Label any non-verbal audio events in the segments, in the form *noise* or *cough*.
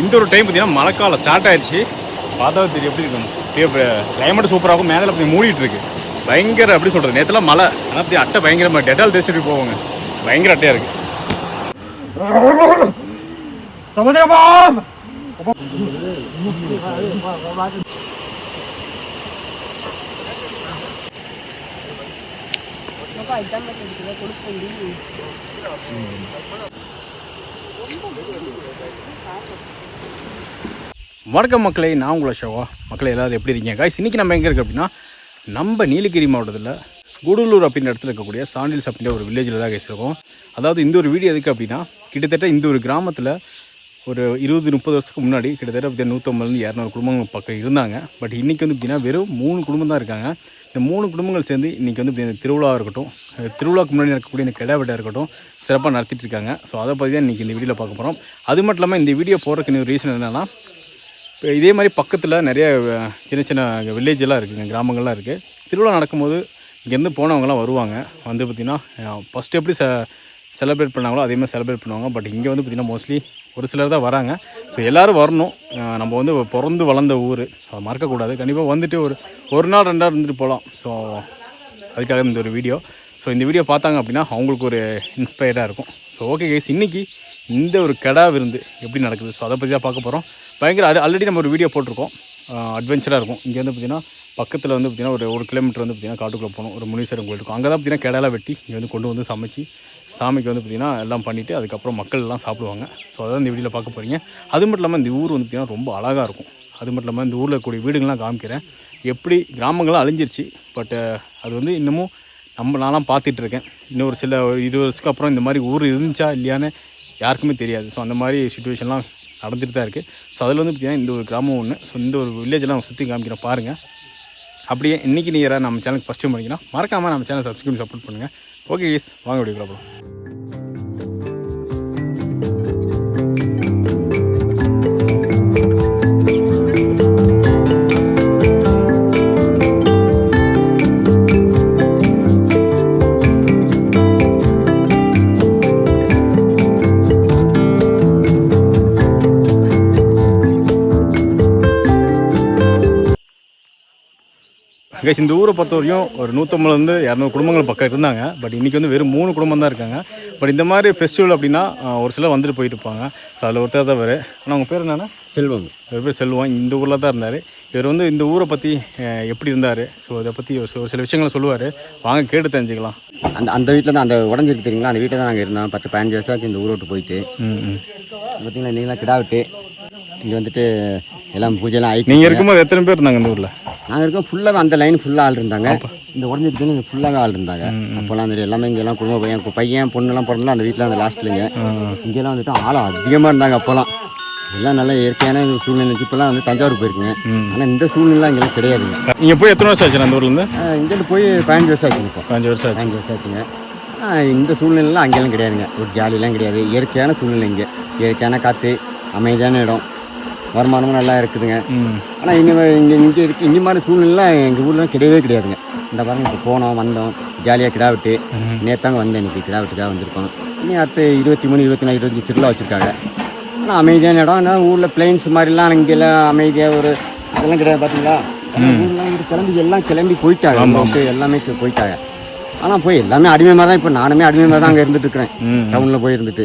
இந்த ஒரு டைம் பார்த்தீங்கன்னா மழைக்காலம் ஸ்டார்ட் ஆயிடுச்சு பார்த்தா தெரியும் எப்படி இருக்கும். கிளைமேட் சூப்பராக இருக்கும் மேலே அப்படி மூடிட்டு இருக்கு. பயங்கர எப்படி சொல்கிறது நேற்றுலாம் மழை. ஆனால் அப்படி அட்டை பயங்கரமாக டெட்டால் தேய்ச்சிட்டு போவாங்க பயங்கர அட்டையாக இருக்கு. வணக்கம் மக்களே நான் உங்களை ஷோவா. மக்களே எல்லோரும் எப்படி இருக்கீங்க? காய்ஸ் இன்றைக்கி நம்ம எங்கே இருக்கு அப்படின்னா நம்ம நீலகிரி மாவட்டத்தில் கூடலூர் அப்படின்ற இடத்துல இருக்கக்கூடிய சாண்டில்ஸ் அப்படின்ற ஒரு வில்லேஜில் தான் guys அதாவது இந்த ஒரு வீடியோ எதுக்கு அப்படின்னா கிட்டத்தட்ட இந்த ஒரு கிராமத்தில் ஒரு இருபது முப்பது வருஷத்துக்கு முன்னாடி கிட்டத்தட்ட பார்த்தீங்கன்னா நூற்றம்பதுலேருந்து இரநூறு குடும்பங்கள் பக்கம் இருந்தாங்க. பட் இன்றைக்கி வந்து அப்படின்னா வெறும் மூணு குடும்பம் தான் இருக்காங்க. இந்த மூணு குடும்பங்கள் சேர்ந்து இன்றைக்கி வந்து இந்த திருவிழா இருக்கட்டும் திருவிழாவுக்கு முன்னாடி நடக்கக்கூடிய இந்த கிடா வெட்டா இருக்கட்டும் சிறப்பாக நடத்திட்டு இருக்காங்க. ஸோ அதை பற்றி தான் இன்றைக்கி இந்த வீடியோவில் பார்க்க போகிறோம் அது மட்டும் இல்லாமல் இந்த வீடியோ போகிறதுக்கு இன்னொரு ரீசன் என்னென்னா இதே மாதிரி பக்கத்தில் நிறைய சின்ன சின்ன வில்லேஜ் எல்லாம் இருக்குங்க கிராமங்கள்லாம் இருக்குது திருவிழா நடக்கும்போது இங்கேருந்து போனவங்கலாம் வருவாங்க. வந்து பார்த்திங்கன்னா ஃபஸ்ட்டு எப்படி செ செலிப்ரேட் பண்ணாங்களோ அதே மாதிரி செலிப்ரேட் பண்ணுவாங்க. பட் இங்கே வந்து பார்த்திங்கன்னா மோஸ்ட்லி ஒரு சிலர் தான் வராங்க. ஸோ எல்லோரும் வரணும். நம்ம வந்து பிறந்து வளர்ந்த ஊர். அதை மறக்கக்கூடாது. கண்டிப்பாக வந்துட்டு ஒரு ஒரு நாள் ரெண்டு நாள் இருந்துட்டு போகலாம். ஸோ அதுக்காக இந்த ஒரு வீடியோ ஸோ இந்த வீடியோ பார்த்தாங்க அப்படின்னா அவங்களுக்கு ஒரு இன்ஸ்பயர்டாக இருக்கும். ஸோ ஓகே கைஸ் இன்றைக்கி இந்த ஒரு கடா விருந்து எப்படி நடக்குது? ஸோ அதை பற்றி தான் பார்க்க போகிறோம் பயங்கர அது ஆல்ரெடி நம்ம ஒரு வீடியோ போட்டிருக்கோம். அட்வென்ச்சராக இருக்கும். இங்கே வந்து பார்த்திங்கன்னா பக்கத்தில் வந்து பார்த்திங்கன்னா ஒரு ஒரு கிலோமீட்டர் வந்து பார்த்திங்கன்னா காட்டுக்குள்ளே போகணும். ஒரு முனீஸ்வரன் கோயில் இருக்கும். அங்கே தான் பார்த்திங்கன்னா கிடலை வெட்டி இங்கே வந்து கொண்டு வந்து சமைச்சு சாமிக்கு வந்து பார்த்திங்கன்னா எல்லாம் பண்ணிவிட்டு அதுக்கப்புறம் மக்கள் எல்லாம் சாப்பிடுவாங்க. ஸோ அதான் இந்த வீடியோவில் பார்க்க போகிறீங்க அது மட்டும் இல்லாமல் இந்த ஊர் வந்து பார்த்திங்கன்னா ரொம்ப அழகாக இருக்கும். அது மட்டும் இல்லாமல் இந்த ஊரில் இருக்கக்கூடிய வீடுகள்லாம் காமிக்கிறேன். எப்படி கிராமங்கள்லாம் அழிஞ்சிருச்சு பட் அது வந்து இன்னமும் நம்ம நான்லாம் பார்த்துட்டு இருக்கேன். இன்னும் ஒரு சில ஒரு இருபது வருஷத்துக்கு அப்புறம் இந்த மாதிரி ஊர் இருந்துச்சா இல்லையான்னு யாருக்குமே தெரியாது. ஸோ அந்த மாதிரி சுச்சுவேஷன்லாம் நடந்துட்டு தான் இருக்குது ஸோ அதில் வந்து பார்த்திங்கன்னா இந்த ஒரு கிராமம் ஒன்று ஸோ இந்த ஒரு வில்லேஜெல்லாம் சுற்றி காமிக்கிறோம் பாருங்கள் அப்படியே இன்றைக்கி நீங்கள் நம்ம சேனலுக்கு ஃபஸ்ட்டு பண்ணிங்கன்னா மறக்காமல் நம்ம சேனல் சப்ஸ்கிரைப் சப்போர்ட் பண்ணுங்கள் ஓகே கைஸ் வாங்க வீடியோ ப்ராப்ளம் கைஸ் இந்த ஊரை பொறுத்த வரையும் ஒரு நூற்றம்பதுலேருந்து இரநூறு குடும்பங்கள் பக்கம் இருந்தாங்க. பட் இன்றைக்கி வந்து வெறும் மூணு குடும்பம் தான் இருக்காங்க. பட் இந்த மாதிரி ஃபெஸ்டிவல் அப்படின்னா ஒரு சிலர் வந்துட்டு போயிட்டு இருப்பாங்க. ஸோ அதில் ஒருத்தர் தான் வேறு ஆனால் உங்கள் பேர் என்னன்னா செல்வம். இவர் பேர் செல்வம். இந்த ஊரில் தான் இருந்தார். இவர் வந்து இந்த ஊரை பற்றி எப்படி இருந்தார்? ஸோ இதை பற்றி ஒரு சில- விஷயங்களை சொல்லுவார். வாங்க கேட்டு தெரிஞ்சுக்கலாம். அந்த அந்த வீட்டில் தான் அந்த உடஞ்சிருக்கு தெரியுங்களா? அந்த வீட்டில் தான் நாங்கள் இருந்தோம். பத்து பதினஞ்சு வருஷம் ஆச்சு இந்த ஊரை விட்டு போயிட்டு பார்த்தீங்களா நீங்களாம் கிடா விட்டு இங்கே வந்துட்டு எல்லாம் பூஜைலாம் ஆயிடுச்சு நீங்கள் இருக்கும்போது எத்தனை பேர் இருந்தாங்க இந்த ஊரில்? நாங்கள் இருக்கோம் ஃபுல்லாகவே அந்த லைன் ஃபுல்லாக ஆள் இருந்தாங்க. இந்த இங்கே ஃபுல்லாகவே ஆள் இருந்தாங்க. அப்போல்லாம் அந்த எல்லாமே இங்கெல்லாம் குடும்ப பையன் பையன் பொண்ணுலாம் பிறந்தலாம் அந்த வீட்டில் அந்த லாஸ்ட்லிங்க இங்கெல்லாம் வந்துட்டு ஆள் அதிகமாக இருந்தாங்க அப்போல்லாம் எல்லாம் நல்ல இயற்கையான சூழ்நிலை. இப்போல்லாம் வந்து தஞ்சாவூர் போயிருக்குங்க. ஆனால் இந்த சூழ்நிலை இங்கெல்லாம் கிடையாதுங்க. நீங்கள் போய் எத்தனை வருஷம் ஆச்சு அந்த ஊர்லேருந்து இங்கேருந்து போய் பதினஞ்சு வருஷம் ஆச்சுங்க இப்போ. அஞ்சு வருஷம் ஆச்சு. பதினஞ்சு வருஷம் ஆச்சுங்க. இந்த சூழ்நிலைலாம் அங்கெல்லாம் கிடையாதுங்க. ஒரு ஜாலியெல்லாம் கிடையாது. இயற்கையான சூழ்நிலை இங்கே. இயற்கையான காற்று அமைதியான இடம். வருமானமும் நல்லா இருக்குதுங்க. ஆனால் இங்கே இங்கே இங்கே இருக்கு இந்த மாதிரி சூழ்நிலைலாம் எங்கள் ஊர்லாம் கிடையவே கிடையாதுங்க. இந்த பாருங்க இப்போ போனோம் வந்தோம் ஜாலியாக கிடா விட்டு. நேத்தாங்க வந்தேன் இன்னைக்கு கிடா விட்டுக்காக வந்திருக்கோம். இனி அடுத்து இருபத்தி மூணு இருபத்தி நாலு இருபத்தஞ்சு திருவிழா வச்சுருக்காங்க. ஆனால் அமைதியான இடம் ஆனால் ஊரில் பிளைன்ஸ் மாதிரிலாம் இங்கெல்லாம் அமைதியாக ஒரு இதெல்லாம் கிடையாது பார்த்தீங்களா ஊர்லாம் கிளம்பி எல்லாம் கிளம்பி போயிட்டாங்க. எல்லாமே போயிட்டாங்க. ஆனால் போய் எல்லாமே அடிமை மாதிரி தான் இப்போ நானுமே அடிமை மாதிரி தான் அங்கே இருந்துட்டு இருக்கிறேன். டவுனில் போய் இருந்துட்டு.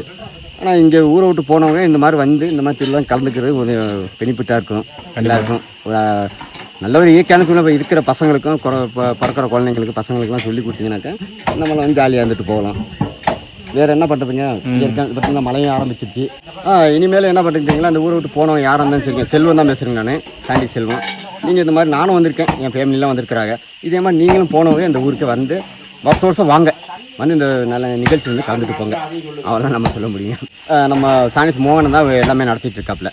ஆனால் இங்கே ஊரை விட்டு போனவங்க இந்த மாதிரி வந்து இந்த மாதிரி திருவிழா கலந்துக்கிறது ஒரு பெனிஃபிட்டாக இருக்கும். எல்லாருக்கும். நல்ல ஒரு இயற்கையான சூழ்நிலை. இருக்கிற பசங்களுக்கும் பிறக்கிற குழந்தைங்களுக்கு பசங்களுக்குலாம் சொல்லி கொடுத்தீங்கன்னாக்கா நம்மளை வந்து ஜாலியாக இருந்துட்டு போகலாம். வேறு என்ன பண்ணுறதுங்க இயற்கை பார்த்தீங்கன்னா மழையும் ஆரம்பிச்சிருச்சு. இனிமேல் என்ன பண்ணுறீங்களா அந்த ஊரை விட்டு போனவங்க யாராக இருந்தாலும் சரிங்க. செல்வம் தான் பேசுகிறேங்க நான். சாண்டி செல்வம். நீங்கள் இந்த மாதிரி நானும் வந்திருக்கேன். என் ஃபேமிலிலாம் வந்திருக்கிறாங்க. இதே மாதிரி நீங்களும் போனவங்க இந்த ஊருக்கு வந்து வருஷம் வருஷம் வாங்க. வந்து இந்த நல்ல நிகழ்ச்சி வந்து கலந்துட்டு போங்க. அவ்வளோதான் நம்ம சொல்ல முடியும். நம்ம சானிஸ் மோகன் தான் எல்லாமே நடத்திட்டு இருக்காப்புல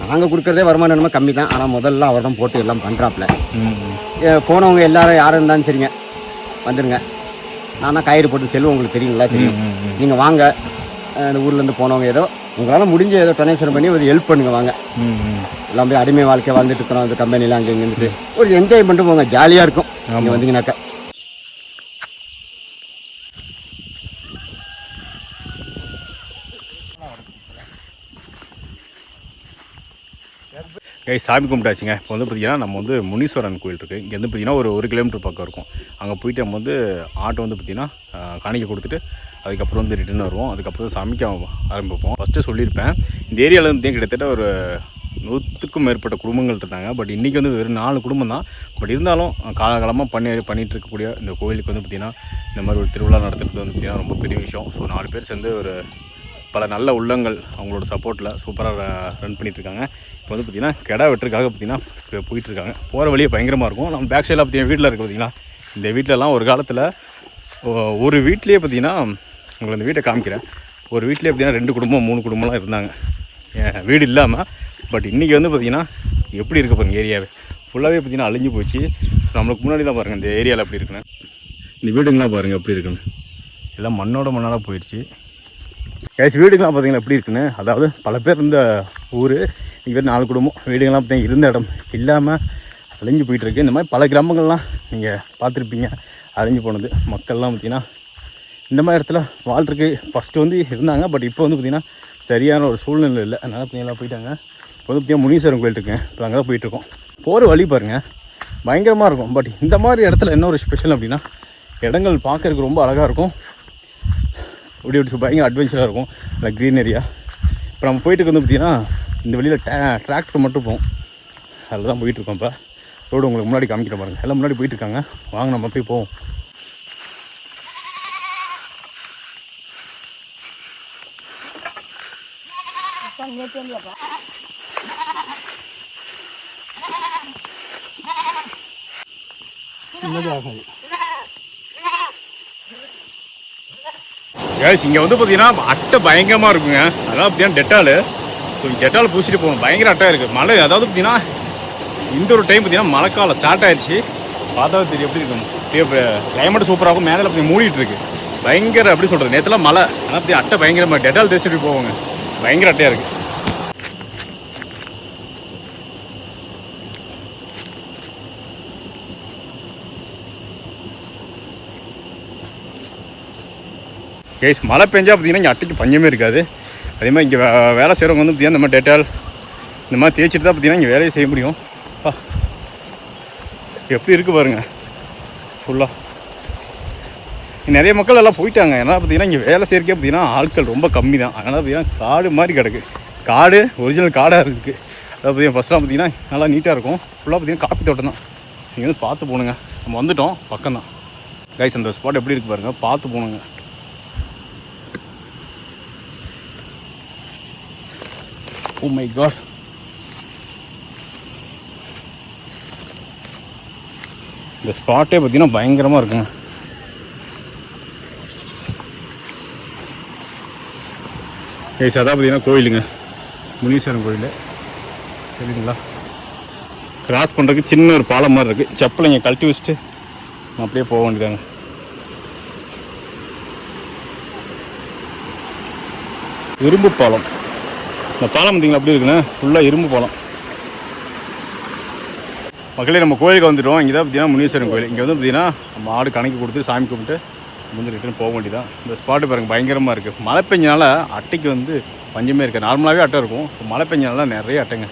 நாங்கள் கொடுக்குறதே வருமானம் என்னமோ கம்மி தான். ஆனால் முதல்ல அவர் தான் போட்டு எல்லாம் பண்ணுறாப்புல ம் போனவங்க எல்லாரும் யாரும் இருந்தாலும் சரிங்க. வந்துடுங்க நான் தான் கயிறு போட்டு செல்வம் உங்களுக்கு தெரியுங்களா? தெரியும். நீங்கள் வாங்க. இந்த ஊர்லேருந்து போனவங்க ஏதோ உங்களால் முடிஞ்ச ஏதோ டொனேஷன் பண்ணி ஒரு ஹெல்ப் பண்ணுங்க வாங்க. எல்லாம் போய் அடிமை வாழ்க்கை வாழ்ந்துட்டு இருக்கிறோம். அந்த கம்பெனியில் அங்கே இங்கே இருந்துட்டு. ஒரு என்ஜாய் பண்ணிட்டு போங்க. ஜாலியாக இருக்கும். இங்கே வந்தீங்கன்னாக்கா. கை சாமி கும்பிட்டாச்சுங்க. இப்போ வந்து பார்த்தீங்கன்னா நம்ம வந்து முனீஸ்வரன் கோயில் இருக்குது இங்கே வந்து பார்த்தீங்கன்னா ஒரு ஒரு கிலோமீட்டர் பக்கம் இருக்கும். அங்கே போயிட்டு நம்ம வந்து ஆட்டோ வந்து பார்த்திங்கன்னா காணிக்கை கொடுத்துட்டு அதுக்கப்புறம் வந்து ரிட்டர்ன் வருவோம். அதுக்கப்புறம் சாமிக்க ஆரம்பிப்போம். ஃபஸ்ட்டு சொல்லியிருப்பேன். இந்த ஏரியாவில் வந்து கிட்டத்தட்ட ஒரு நூற்றுக்கும் மேற்பட்ட குடும்பங்கள் இருந்தாங்க. பட் இன்றைக்கி வந்து வெறும் நாலு குடும்பம் தான். பட் இருந்தாலும் காலகாலமாக பண்ணி பண்ணிகிட்டு இருக்கக்கூடிய இந்த கோயிலுக்கு வந்து பார்த்திங்கன்னா இந்த மாதிரி ஒரு திருவிழா நடத்துறது வந்து பார்த்திங்கன்னா ரொம்ப பெரிய விஷயம். ஸோ நாலு பேர் சேர்ந்து ஒரு பல நல்ல உள்ளங்கள் அவங்களோட சப்போர்ட்டில் சூப்பராக ரன் பண்ணிகிட்ருக்காங்க இப்போ வந்து பார்த்திங்கன்னா கிடா வெட்டுறதுக்காக பார்த்திங்கன்னா போயிட்டுருக்காங்க. போகிற வழியே பயங்கரமாக இருக்கும். நம்ம பேக் சைடில் பார்த்தீங்கன்னா வீட்டில் இருக்குது பார்த்திங்கன்னா இந்த வீட்டிலலாம் ஒரு காலத்தில் ஒரு வீட்லேயே பார்த்தீங்கன்னா உங்களை இந்த வீட்டை காமிக்கிறேன். ஒரு வீட்லேயே பார்த்தீங்கன்னா ரெண்டு குடும்பம் மூணு குடும்பம்லாம் இருந்தாங்க. ஏன் வீடு இல்லாமல் பட் இன்றைக்கி வந்து பார்த்திங்கன்னா எப்படி இருக்க பாருங்கள் ஏரியாவே. ஃபுல்லாகவே பார்த்தீங்கன்னா அழிஞ்சு போச்சு. ஸோ நம்மளுக்கு முன்னாடி தான் பாருங்கள் இந்த ஏரியாவில் எப்படி இருக்குன்னு. இந்த வீடுங்களாம் பாருங்கள் எப்படி இருக்குன்னு. எல்லாம் மண்ணோட மண்ணாக போயிடுச்சு. கேஸ் வீடுகள்லாம் பார்த்தீங்கன்னா எப்படி இருக்குன்னு? அதாவது பல பேர் இருந்த ஊர் இவர் நாலு குடும்பம் வீடுகள்லாம் பார்த்தீங்கன்னா இருந்த இடம் இல்லாமல் அழிஞ்சு போயிட்டுருக்கு. இந்த மாதிரி பல கிராமங்கள்லாம் நீங்கள் பார்த்துருப்பீங்க. அழிஞ்சு போனது. மக்கள்லாம் பார்த்தீங்கன்னா இந்த மாதிரி இடத்துல வாழ்றதுக்கு ஃபஸ்ட்டு வந்து இருந்தாங்க. பட் இப்போ வந்து பார்த்திங்கன்னா சரியான ஒரு சூழ்நிலை இல்லை. அதனால் பார்த்தீங்கன்னா போயிட்டாங்க. இப்போ வந்து பார்த்தீங்கன்னா முனீஸ்வரன் கோயில் இருக்கேன். இப்போ அங்கே தான் போயிட்டுருக்கோம். போகிற வழி பாருங்கள் பயங்கரமாக இருக்கும். பட் இந்த மாதிரி இடத்துல என்ன ஒரு ஸ்பெஷல் அப்படின்னா இடங்கள் பார்க்கறதுக்கு ரொம்ப அழகாக இருக்கும். இப்படி இப்படி பயங்கர அட்வென்ச்சராக இருக்கும். இல்லை க்ரீனரியா இப்போ நம்ம போயிட்டு வந்து பார்த்தீங்கன்னா இந்த வழியில் டே டிராக்டர் மட்டும் போகும். அதில் தான் போயிட்டுருக்கோம் இப்போ. ரோடு உங்களுக்கு முன்னாடி காமிக்கிற பாருங்கள் எல்லாம் முன்னாடி போயிட்டு இருக்காங்க. வாங்க நம்ம போய் போவோம். கேஸ் இங்கே வந்து பார்த்தீங்கன்னா அட்டை பயங்கரமாக இருக்குங்க. அதான் பார்த்தீங்கன்னா டெட்டாலு ஸோ டெட்டால் பூசிட்டு போவோம். பயங்கர அட்டாக இருக்குது மழை அதாவது பார்த்தீங்கன்னா இந்த ஒரு டைம் பார்த்தீங்கன்னா மழைக்காலம் ஸ்டார்ட் ஆயிடுச்சு. பார்த்தா தெரியும் எப்படி இருக்கும். கிளைமேட் சூப்பராக இருக்கும் மேலே அப்படி மூடிட்டு இருக்கு. பயங்கர அப்படி சொல்கிறது நேற்றுலாம் மழை. ஆனால் அப்படி அட்டை பயங்கரமாக டெட்டால் தேசிட்டு போவாங்க. பயங்கர அட்டையாக இருக்குது கேஸ் மழை பெஞ்சால் பார்த்தீங்கன்னா இங்கே அட்டைக்கு பஞ்சமே இருக்காது. அதே மாதிரி இங்கே வே- வேலை செய்கிறவங்க வந்து பார்த்தீங்கன்னா இந்த மாதிரி டெட்டால் இந்த மாதிரி தேய்ச்சிட்டு தான் பார்த்தீங்கன்னா இங்கே வேலையை செய்ய முடியும். எப்படி இருக்குது பாருங்க. ஃபுல்லாக நிறைய மக்கள் எல்லாம் போயிட்டாங்க. ஏன்னா பார்த்தீங்கன்னா இங்கே வேலை செய்கிறக்கே பார்த்தீங்கன்னா ஆட்கள் ரொம்ப கம்மி தான். அதனால் பார்த்தீங்கன்னா காடு மாதிரி கிடக்கு. காடு ஒரிஜினல் காடாக இருக்குது அதாவது பார்த்தீங்கன்னா ஃபஸ்ட்லாம் பார்த்தீங்கன்னா நல்லா நீட்டாக இருக்கும். ஃபுல்லாக பார்த்தீங்கன்னா காப்பி தோட்டம் தான். நீங்கள் வந்து பார்த்து போகணுங்க நம்ம வந்துட்டோம். பக்கம் தான் கைஸ் அந்த ஸ்பாட் எப்படி இருக்கு பாருங்கள் பார்த்து போகணுங்க ஓ மை காட் இந்த ஸ்பாட்டே பார்த்தீங்கன்னா பயங்கரமாக இருக்குங்க. ஏய் அதான் பார்த்தீங்கன்னா கோயிலுங்க. முனீஸ்வரன் கோயில். சரிங்களா கிராஸ் பண்ணுறதுக்கு சின்ன ஒரு பாலம் மாதிரி இருக்குது செப்பலை இங்கே கழட்டி வச்சுட்டு அப்படியே போக வேண்டியதாங்க. இரும்பு பாலம். இந்த பாலம் பார்த்தீங்களா? அப்படி இருக்குண்ணே ஃபுல்லாக இரும்பு பாலம். மக்களே நம்ம கோயிலுக்கு வந்துட்டோம். இங்கே தான் பார்த்தீங்கன்னா முனீஸ்வரன் கோயில். இங்கே வந்து பார்த்தீங்கன்னா நம்ம ஆடு கணக்கு கொடுத்து சாமி கும்பிட்டு வந்து ரிட்டர்ன் போக வேண்டியதான் இந்த ஸ்பாட்டு பாருங்க பயங்கரமாக இருக்குது மழை பெஞ்சனால அட்டைக்கு வந்து பஞ்சமே இருக்குது. நார்மலாகவே அட்டை இருக்கும். மழை பெஞ்சனால நிறைய அட்டைங்க.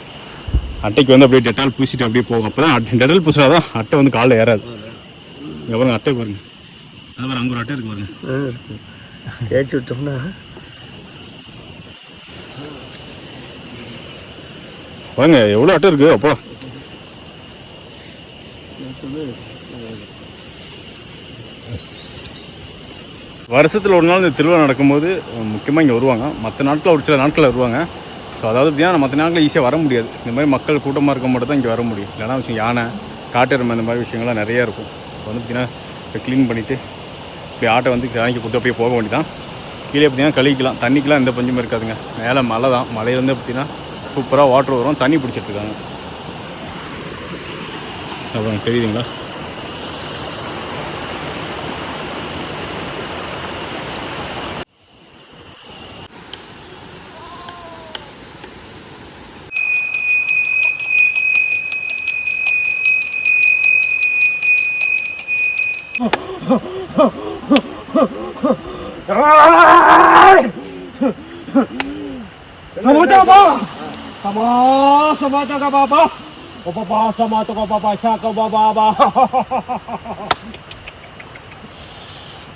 அட்டைக்கு வந்து அப்படியே டெட்டால் பூசிட்டு அப்படியே போகும். அப்போ தான் டெட்டால் பூசினாதான் அட்டை வந்து காலில் ஏறாது. இங்கே பாருங்க அட்டை பாருங்க. அது பாருங்க அங்கே ஒரு அட்டை இருக்கு பாருங்க. தேய்ச்சி விட்டோம்னா பாருங்க எவ்வளோ அட்டை இருக்கு? அப்போ. வருஷத்தில் ஒரு நாள் இந்த திருவிழா நடக்கும்போது முக்கியமாக இங்கே வருவாங்க. மற்ற நாட்களில் ஒரு சில நாட்களில் வருவாங்க. ஸோ அதாவது பார்த்தீங்கன்னா மற்ற நாட்களில் ஈஸியாக வர முடியாது. இந்த மாதிரி மக்கள் கூட்டமாக இருக்க மட்டும் தான் இங்கே வர முடியும். இல்லைனா விஷயம் யானை காட்டெருமை இந்த மாதிரி விஷயங்கள்லாம் நிறையா இருக்கும். இப்போ வந்து பார்த்தீங்கன்னா க்ளீன் பண்ணிவிட்டு இப்படி ஆட்டை வந்து வாங்கி கொடுத்து அப்படியே போக வேண்டியதான் கீழே பார்த்தீங்கன்னா கழிக்கலாம் தண்ணிக்கெலாம் எந்த பஞ்சமும் இருக்காதுங்க. மேலே மலை தான் மலையிலேருந்து பார்த்தீங்கன்னா சூப்பராக வாட்ரு வரும் தண்ணி பிடிச்சிட்ருக்காங்க அப்புறம் தெரியுதுங்களா ¡No, no, no! 様様だがばば。おばば様とかばばしゃかばばば。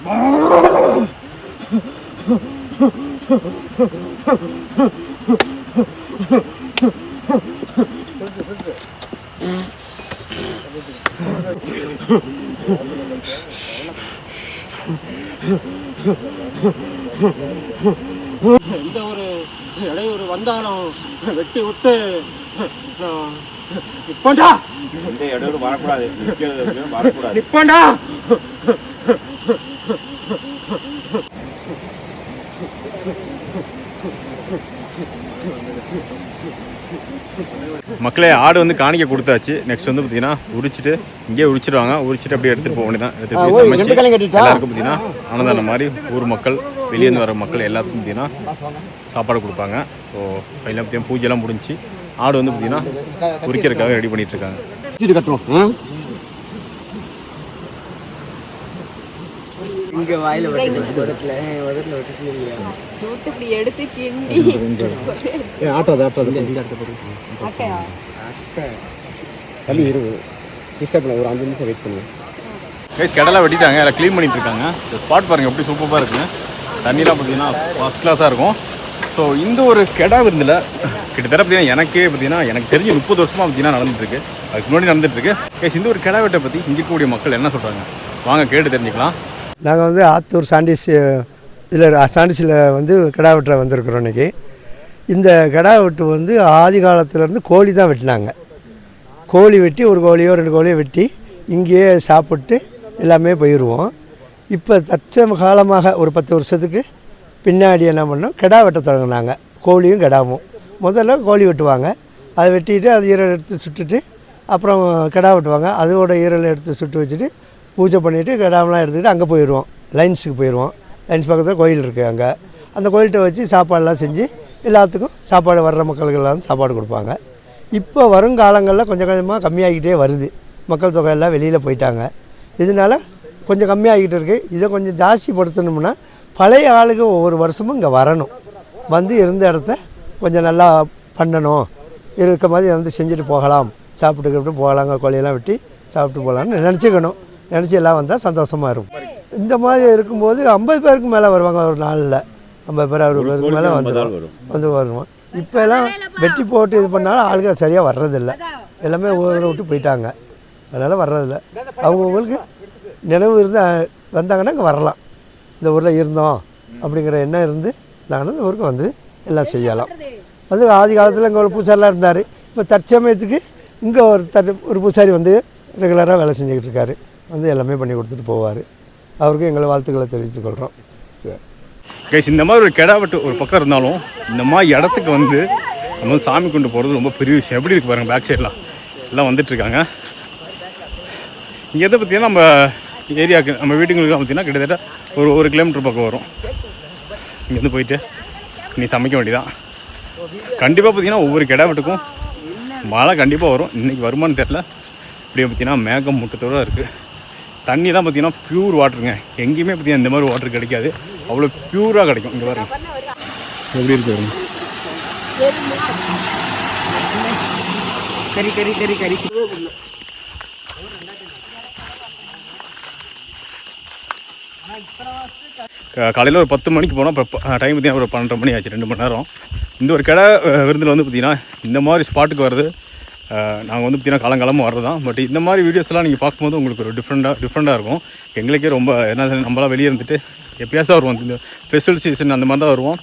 ま *laughs* あ இந்த ஒரு இடையூறு வந்தாலும் வெட்டி விட்டு நிப்பண்டா. இந்த இடையூறு வரக்கூடாது. வரக்கூடாது. நிப்பண்டா. மக்களே ஆடு வந்து காணிக்க கொடுத்தாச்சு. நெக்ஸ்ட் வந்து பார்த்தீங்கன்னா உரிச்சிட்டு இங்கேயே உரிச்சிடுவாங்க உரிச்சிட்டு அப்படியே எடுத்துகிட்டு போக வேண்டியதான் எடுத்து போய் சமைச்சு? எல்லாருக்கும் பார்த்தீங்கன்னா அன்னதானம் மாதிரி ஊர் மக்கள் வெளியேருந்து வர மக்கள் எல்லாத்துக்கும் பார்த்தீங்கன்னா சாப்பாடு கொடுப்பாங்க. ஸோ எல்லாம் பார்த்தீங்கன்னா பூஜைலாம் முடிஞ்சு ஆடு வந்து பார்த்தீங்கன்னா உரிக்கிறதுக்காக ரெடி பண்ணிட்டு இருக்காங்க வச்சுட்டு கட்டுவோம் ஆ? இங்க வாயில உதட்டுல உதட்டுல வெட்டு செய்யலையா தூத்து இப்படி எடுத்து கிண்டி. ஏ, ஆட்டோ அது ஆட்டோ அது இந்த இடத்த போடு. தள்ளி இரு. டிஸ்டர்ப் பண்ண ஒரு அஞ்சு நிமிஷம் வெயிட் பண்ணுங்க கைஸ் கடலாம் வெட்டிட்டாங்க. எல்லாம் க்ளீன் பண்ணிட்டு இருக்காங்க. இந்த ஸ்பாட் பாருங்க எப்படி சூப்பராக இருக்குங்க தண்ணிலாம் பார்த்தீங்கன்னா ஃபர்ஸ்ட் கிளாஸாக இருக்கும். ஸோ இந்த ஒரு கெடா விருந்தில் கிட்டத்தட்ட பார்த்தீங்கன்னா எனக்கே பார்த்தீங்கன்னா எனக்கு தெரிஞ்சு முப்பது வருஷமாக பார்த்தீங்கன்னா நடந்துட்டு இருக்கு அதுக்கு முன்னாடி நடந்துட்டு இருக்கு கைஸ் இந்த ஒரு கெடா வெட்டை பற்றி இங்கே இருக்கக்கூடிய மக்கள் என்ன சொல்கிறாங்க வாங்க கேட்டு தெரிஞ்சுக்கலாம். நாங்கள் வந்து ஆத்தூர் சாண்டிஸ் இதில் சாண்டிஸில் வந்து கிடா வெட்ட வந்திருக்கிறோம் இன்றைக்கி இந்த கிடா வெட்டு வந்து ஆதி காலத்துலேருந்து கோழி தான் வெட்டினாங்க. கோழி வெட்டி ஒரு கோழியோ ரெண்டு கோழியோ வெட்டி இங்கேயே சாப்பிட்டு எல்லாமே போயிடுவோம் இப்போ தச்ச காலமாக ஒரு பத்து வருஷத்துக்கு பின்னாடி என்ன பண்ணோம்? கிடா வெட்ட தொடங்கினாங்க. கோழியும் கிடாவும். முதல்ல கோழி வெட்டுவாங்க. அதை வெட்டிட்டு அது ஈரல் எடுத்து சுட்டுட்டு அப்புறம் கிடா வெட்டுவாங்க. அதோட ஈரலை எடுத்து சுட்டு வச்சுட்டு பூஜை பண்ணிவிட்டு கிடாமெலாம் எடுத்துக்கிட்டு அங்கே போயிடுவோம். லைன்ஸுக்கு போயிடுவோம். லைன்ஸ் பக்கத்தில் கோயில் இருக்குது அங்கே. அந்த கோயில்கிட்ட வச்சு சாப்பாடெல்லாம் செஞ்சு எல்லாத்துக்கும் சாப்பாடு வர்ற மக்களுக்கு எல்லாம் சாப்பாடு கொடுப்பாங்க. இப்போ வருங்காலங்களில் கொஞ்சம் கொஞ்சமாக கம்மியாகிக்கிட்டே வருது. மக்கள் தொகை எல்லாம் வெளியில் போயிட்டாங்க. இதனால கொஞ்சம் கம்மியாகிக்கிட்டு இருக்குது இதை கொஞ்சம் ஜாஸ்திப்படுத்தணும்னா பழைய ஆளுக்கு ஒவ்வொரு வருஷமும் இங்கே வரணும். வந்து இருந்த இடத்த கொஞ்சம் நல்லா பண்ணணும். இருக்க மாதிரி வந்து செஞ்சுட்டு போகலாம். சாப்பிட்டுக்கிட்டு போகலாங்க கொலையெல்லாம் வெட்டி சாப்பிட்டு போகலான்னு நினச்சிக்கணும். நினச்சி எல்லாம் வந்தால் சந்தோஷமாக இருக்கும். இந்த மாதிரி இருக்கும்போது ஐம்பது பேருக்கு மேலே வருவாங்க ஒரு நாளில். ஐம்பது பேர் அறுபது பேருக்கு மேலே வந்துடும் வந்து வருவோம். இப்போ எல்லாம் வெட்டி போட்டு இது பண்ணாலும் ஆளுங்க சரியாக வர்றதில்ல. எல்லாமே ஊரை விட்டு போயிட்டாங்க. அதனால் வர்றதில்ல. அவங்கவுங்களுக்கு நினைவு இருந்து அஹ், வந்தாங்கன்னா இங்கே வரலாம். இந்த ஊரில் இருந்தோம் அப்படிங்கிற எண்ணம் இருந்து இருந்தாங்கன்னா இந்த ஊருக்கு வந்து எல்லாம் செய்யலாம். அது ஆதி காலத்தில் இங்கே ஒரு பூசாரிலாம் இருந்தார். இப்போ தற்சமயத்துக்கு இங்கே ஒரு தற்ற ஒரு பூசாரி வந்து ரெகுலராக வேலை செஞ்சுக்கிட்டு இருக்காரு. வந்து எல்லாமே பண்ணி கொடுத்துட்டு போவார். அவருக்கும் எங்களை வாழ்த்துக்களை தெரிவித்துக்கொள்கிறோம் கைஸ் இந்த மாதிரி ஒரு கெடா வெட்டு ஒரு பக்கம் இருந்தாலும் இந்த மாதிரி இடத்துக்கு வந்து நம்ம வந்து சாமி கொண்டு போகிறது ரொம்ப பெரிய விஷயம். எப்படி இருக்கு பாருங்கள் பேக் சைட்லாம் எல்லாம் வந்துட்டுருக்காங்க இங்கே எதை பார்த்தீங்கன்னா நம்ம ஏரியாவுக்கு நம்ம வீட்டுங்களுக்கு பார்த்தீங்கன்னா கிட்டத்தட்ட ஒரு ஒரு கிலோமீட்டர் பக்கம் வரும். இங்கேருந்து போயிட்டு நீ சமைக்க வேண்டியதான் கண்டிப்பாக பார்த்தீங்கன்னா ஒவ்வொரு கிடா வெட்டுக்கும் மழை கண்டிப்பாக வரும். இன்றைக்கி வருமானு தெரில இப்படியே பார்த்தீங்கன்னா மேகம் மூட்டத்தோடு இருக்குது தண்ணி தான் பார்த்தீங்கன்னா பியூர் வாட்டருங்க எங்கேயுமே பார்த்தீங்கன்னா இந்த மாதிரி வாட்டர் கிடைக்காது. அவ்வளோ பியூராக கிடைக்கும். இங்கே பாருங்க. எப்படி இருக்கு கறி கறி கறி கறி. காலையில் ஒரு பத்து மணிக்கு போனோம் இப்போ டைம் பார்த்தீங்கன்னா ஒரு பன்னெண்டு மணி ஆச்சு ரெண்டு மணி நேரம். இந்த ஒரு கடை விருந்தில் வந்து பார்த்தீங்கன்னா இந்த மாதிரி ஸ்பாட்டுக்கு வர்றது நாங்கள் வந்து பார்த்தீங்கன்னா காலங்காலமாக வர்றது தான் பட் இந்த மாதிரி வீடியோஸ்லாம் நீங்கள் பார்க்கும்போது உங்களுக்கு ஒரு டிஃப்ரெண்ட்டாக டிஃப்ரெண்ட்டாக இருக்கும். எங்களுக்கே ரொம்ப என்ன நம்மளாம் வெளியே இருந்துட்டு எப்பயாச்சும் தான் வருவோம். இந்த ஃபெஸ்டிவல் சீசன் அந்த மாதிரி தான் வருவோம்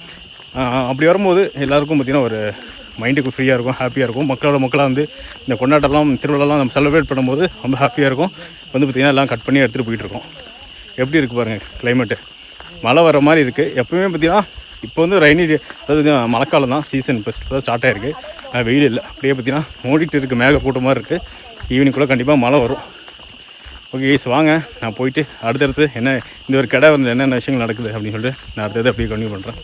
அப்படி வரும்போது எல்லாருக்கும் பார்த்திங்கன்னா ஒரு மைண்டுக்கு ஃப்ரீயாக இருக்கும் ஹாப்பியாக இருக்கும். மக்களோட மக்களாக வந்து இந்த கொண்டாட்டம்லாம் திருவிழாலாம் நம்ம செலிப்ரேட் பண்ணும்போது ரொம்ப ஹாப்பியாக இருக்கும். வந்து பார்த்திங்கன்னா எல்லாம் கட் பண்ணி எடுத்துகிட்டு போயிட்டுருக்கோம் எப்படி இருக்குது பாருங்கள் கிளைமேட்டு மழை வர மாதிரி இருக்குது எப்பவுமே பார்த்திங்கன்னா இப்போ வந்து ரெய்னி அதாவது மழைக்காலம் தான் சீசன் இப்போ இப்போ தான் ஸ்டார்ட் ஆகிருக்கு வெயில் இல்லை. அப்படியே பார்த்தீங்கன்னா மூடிட்டு இருக்குது மேக கூட்டமாக மாதிரி இருக்குது ஈவினிங்குள்ளே கண்டிப்பாக மழை வரும். ஓகே ஈஸ் வாங்க. நான் போயிட்டு அடுத்தடுத்து என்ன இந்த ஒரு கடை வந்து என்னென்ன விஷயங்கள் நடக்குது அப்படின்னு சொல்லிட்டு நான் அடுத்தது அப்படியே கண்டினியூ பண்ணுறேன்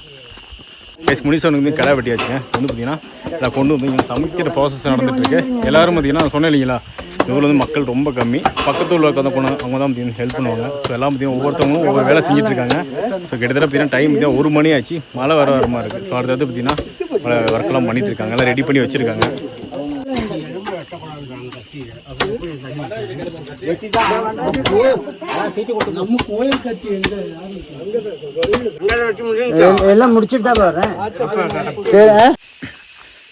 ஏஸ் முடிச்சவனுக்கு வந்து கடை வெட்டியாச்சுங்க. வந்து பார்த்தீங்கன்னா நான் கொண்டு வந்து இங்கே சமைக்கிற ப்ராசஸ் நடந்துகிட்ருக்கு எல்லோரும் பார்த்தீங்கன்னா நான் சொன்னேன் இல்லைங்களா இந்த ஊரில் வந்து மக்கள் ரொம்ப கம்மி. பக்கத்து ஊரில் உட்காந்து போன அவங்க தான் பார்த்தீங்கன்னா ஹெல்ப் பண்ணுவாங்க. ஸோ எல்லாம் பார்த்தீங்கன்னா ஒவ்வொருத்தவங்களும் ஒவ்வொரு வேலை செஞ்சுட்டு இருக்காங்க. ஸோ கிட்டத்தட்ட பார்த்தீங்கன்னா டைம் பார்த்தீங்கன்னா ஒரு மணி ஆச்சு. மழை வர வர இருக்குது ஸோ அடுத்தது பார்த்தீங்கன்னா ஒர்க்கெல்லாம் பண்ணிட்டு இருக்காங்க எல்லாம் ரெடி பண்ணி வச்சுருக்காங்க. எல்லாம் முடிச்சுட்டு தான் வரேன்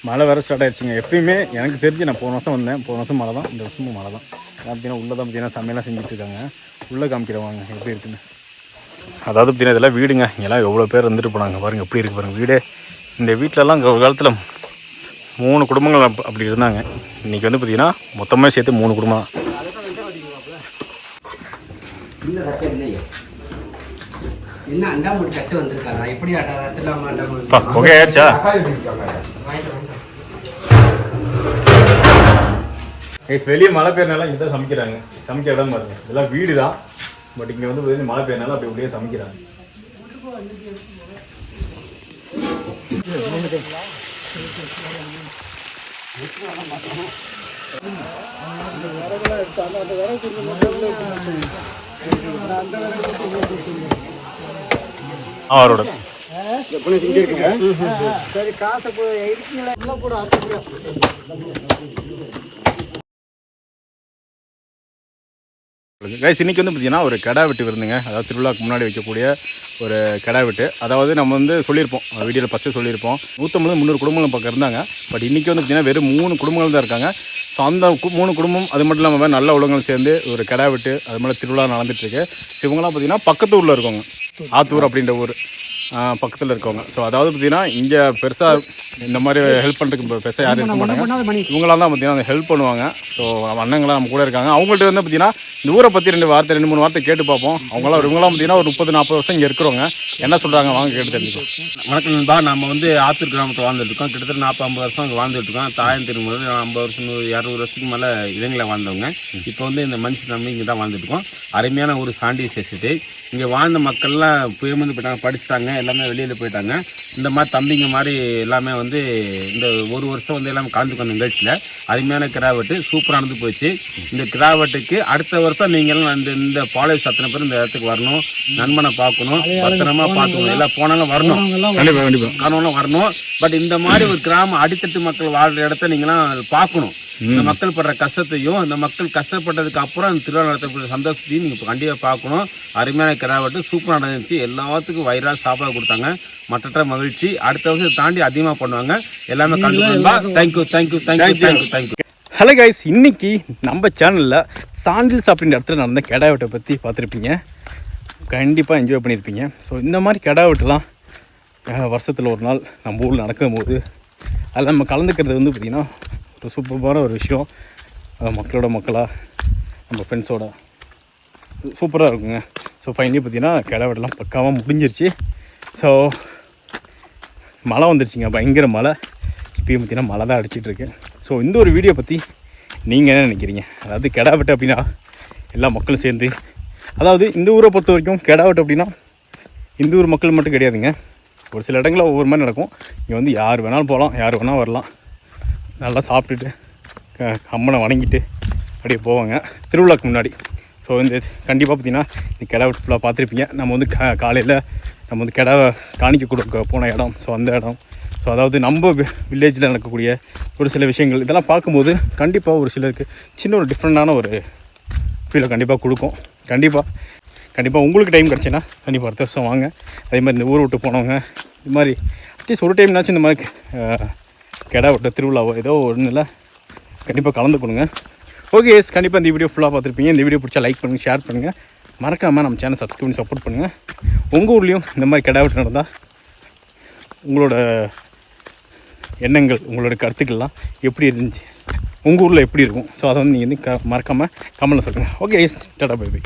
மழை வேறு ஸ்டார்ட் ஆயிடுச்சுங்க. எப்பயுமே எனக்கு தெரிஞ்சு நான் போன வருஷம் வந்தேன். போன வருஷம் மழை தான். இந்த வருஷமும் மழை தான். பார்த்தீங்கன்னா உள்ளே தான் பார்த்தீங்கன்னா சமையலாம் செஞ்சுட்டு இருக்காங்க உள்ளே காமிக்கிறவாங்க. எப்படி இருக்குன்னு. அதாவது பார்த்தீங்கன்னா இதெல்லாம் வீடுங்க. இங்கெல்லாம் எவ்வளோ பேர் வந்துட்டு போனாங்க. பாருங்க எப்படி இருக்கு பாருங்க. வீடே இந்த வீட்டிலலாம் ஒரு காலத்தில் மூணு குடும்பங்கள் அப்ப- அப்படி இருந்தாங்க. இன்றைக்கி வந்து பார்த்தீங்கன்னா மொத்தமாக சேர்த்து மூணு குடும்பம். புகை ஆயிடுச்சா? வெளியே மழை பெய்யறனால இங்கே தான் சமைக்கிறாங்க. சமைக்கிற இடம் பாருங்க. இதெல்லாம் வீடு தான் பட் இங்கே வந்து மழை பெய்யறனால அப்படி அப்படியே சமைக்கிறாங்க. அவரோட. கைஸ் இன்னைக்கு வந்து பார்த்தீங்கன்னா ஒரு கடா வெட்டு விருந்துங்க. அதாவது திருவிழாக்கு முன்னாடி வைக்கக்கூடிய ஒரு கிடா விட்டு. அதாவது நம்ம வந்து சொல்லியிருப்போம். வீடியோவில் ஃபஸ்ட்டு சொல்லியிருப்போம். நூற்றம்பது முந்நூறு குடும்பங்கள் பக்கம் இருந்தாங்க. பட் இன்றைக்கி வந்து பார்த்திங்கன்னா வெறும் மூணு குடும்பங்கள் தான் இருக்காங்க. ஸோ அந்த கு- மூணு குடும்பம் அது மட்டும் இல்லாமல் நல்ல உலகங்கள் சேர்ந்து ஒரு கிடா விட்டு அது மாதிரி திருவிழா நடந்துட்டுருக்கு ஸோ இவங்களாம் பார்த்தீங்கன்னா பக்கத்து ஊரில் இருக்கவங்க. ஆத்தூர் அப்படின்ற ஊர். பக்கத்தில் இருக்கவங்க. ஸோ அதாவது பார்த்தீங்கன்னா இங்கே பெருசாக இந்த மாதிரி ஹெல்ப் பண்ணுறதுக்கு பெருசாக யாரும் இருக்க மாட்டாங்க. இவங்களாம் தான் பார்த்தீங்கன்னா அந்த ஹெல்ப் பண்ணுவாங்க. ஸோ அண்ணங்களாம் நம்ம கூட இருக்காங்க. அவங்கள்ட்ட வந்து பார்த்தீங்கன்னா இந்த ஊரை பற்றி ரெண்டு வார்த்தை ரெண்டு மூணு வார்த்தை கேட்டு பார்ப்போம். அவங்களாம் இவங்களாம் பார்த்தீங்கன்னா ஒரு முப்பது நாற்பது வருஷம் இங்கே இருக்கிறவங்க. என்ன சொல்கிறாங்க வாங்க கேட்டு தெரிஞ்சுக்கோ வணக்கம் நண்பா. நம்ம வந்து ஆத்தூர் கிராமத்தில் வாழ்ந்துட்டு இருக்கோம். கிட்டத்தட்ட நாற்பது ஐம்பது வருஷம் அங்கே வாழ்ந்துட்டு இருக்கோம். தாயம் திரும்புறது ஐம்பது வருஷம் நூறு இரநூறு வருஷத்துக்கு மேலே இளைஞர்களை வாழ்ந்தவங்க. இப்போ வந்து இந்த மனுஷன் நம்ம இங்கே தான் வாழ்ந்துட்டு இருக்கோம். அருமையான ஒரு சாண்டி சொசைட்டி இங்கே வாழ்ந்த மக்கள்லாம் புயமந்து போயிட்டாங்க படிச்சுட்டாங்க. எல்லாமே வெளியில் போயிட்டாங்க. இந்த மாதிரி தம்பிங்க மாதிரி எல்லாமே வந்து இந்த ஒரு வருஷம் வந்து எல்லாமே கலந்துக்கணும் நிகழ்ச்சியில். அருமையான கிராவட்டு சூப்பராக நடந்து போச்சு. இந்த கிராவட்டுக்கு அடுத்த வருஷம் நீங்களும் இந்த இந்த பாலேஜ் அத்தனை பேர் இந்த இடத்துக்கு வரணும். நண்பனை பார்க்கணும். பத்திரமா பார்க்கணும் எல்லாம் போனாலும் வரணும். கனவுலாம் வரணும். பட் இந்த மாதிரி ஒரு கிராம அடித்தட்டு மக்கள் வாழ்ற இடத்த நீங்களாம் பார்க்கணும். இந்த மக்கள் படுற கஷ்டத்தையும் இந்த மக்கள் கஷ்டப்பட்டதுக்கு அப்புறம் அந்த திருவிழா நடத்தப்படுற சந்தோஷத்தையும் நீங்கள் இப்போ கண்டிப்பாக பார்க்கணும். அருமையான கிராவட்டு சூப்பராக நடந்துச்சு. எல்லாத்துக்கும் வயிறாக சாப்பாடு கொடுத்தாங்க. மற்ற மகிழ்ச்சி அடுத்த வருஷம் தாண்டி அதிகமாக பண்ணுவாங்க. எல்லாமே கண்டிப்பா thank you thank you thank you thank you thank you hello guys இன்னைக்கு நம்ம சேனலில் சாண்டில்ஸ் அப்படின்ற இடத்துல நடந்த கெடா வெட்டை பற்றி பார்த்துருப்பீங்க. கண்டிப்பாக என்ஜாய் பண்ணியிருப்பீங்க ஸோ இந்த மாதிரி கெடா வெட்டுலாம் வருஷத்தில் ஒரு நாள் நம்ம ஊரில் நடக்கும்போது அதில் நம்ம கலந்துக்கிறது வந்து பார்த்திங்கன்னா ஒரு சூப்பரான ஒரு விஷயம். மக்களோட மக்களாக நம்ம ஃப்ரெண்ட்ஸோட சூப்பராக இருக்குங்க. ஸோ ஃபைனலி பார்த்தீங்கன்னா கெடா வெட்டெல்லாம் பக்காவாக முடிஞ்சிருச்சு. ஸோ மழை வந்துருச்சுங்க பயங்கர மழை. இப்பயும் பார்த்தீங்கன்னா மழை தான் அடிச்சிட்டுருக்கு ஸோ இந்த ஒரு வீடியோ பற்றி நீங்கள் என்ன நினைக்கிறீங்க? அதாவது கெடா வெட்டு அப்படின்னா எல்லா மக்களும் சேர்ந்து அதாவது இந்த ஊரை பொறுத்த வரைக்கும் கெடா வெட்டு அப்படின்னா இந்த ஊர் மக்கள் மட்டும் கிடையாதுங்க. ஒரு சில இடங்களில் ஒவ்வொரு மாதிரி நடக்கும். இங்கே வந்து யார் வேணாலும் போகலாம் யார் வேணால் வரலாம். நல்லா சாப்பிட்டுட்டு க- அம்மனை வணங்கிட்டு அப்படியே போவாங்க. திருவிழாக்கு முன்னாடி. ஸோ இந்த கண்டிப்பாக பார்த்தீங்கன்னா இந்த கிடா வெட்டு ஃபுல்லாக பார்த்துருப்பீங்க நம்ம வந்து கா காலையில் நம்ம வந்து கிடா காணிக்க கொடுக்க போன இடம் ஸோ அந்த இடம். ஸோ அதாவது நம்ம வில்லேஜில் நடக்கக்கூடிய ஒரு சில விஷயங்கள் இதெல்லாம் பார்க்கும்போது கண்டிப்பாக ஒரு சிலருக்கு சின்ன ஒரு டிஃப்ரெண்ட்டான ஒரு ஃபீலை கண்டிப்பாக கொடுக்கும். கண்டிப்பாக கண்டிப்பாக உங்களுக்கு டைம் கிடச்சின்னா கண்டிப்பாக அடுத்த வருஷம் வாங்க. அதே மாதிரி இந்த ஊரை விட்டு போனவங்க இது மாதிரி அட்லீஸ்ட் ஒரு டைம்னாச்சும் இந்த மாதிரி கெடா விட்ட திருவிழாவோ ஏதோ ஒன்றும் கண்டிப்பாக கலந்துக்கணுங்க. ஓகே எஸ் கண்டிப்பாக இந்த வீடியோ ஃபுல்லாக பார்த்துருப்பீங்க. இந்த வீடியோ பிடிச்சா லைக் பண்ணுங்கள் ஷேர் பண்ணுங்கள் மறக்காமல் நம்ம சேனல் சப்ஸ்கிரைப் பண்ணி சப்போர்ட் பண்ணுங்கள் உங்கள் ஊர்லேயும் இந்த மாதிரி கெடா நடந்தால் உங்களோட எண்ணங்கள் உங்களோட கருத்துக்கள்லாம் எப்படி இருந்துச்சு? உங்கள் ஊரில் எப்படி இருக்கும்? ஸோ அதை வந்து நீங்கள் வந்து க மறக்காமல் கமலில் சொல்லுங்கள் okay yes tata bye bye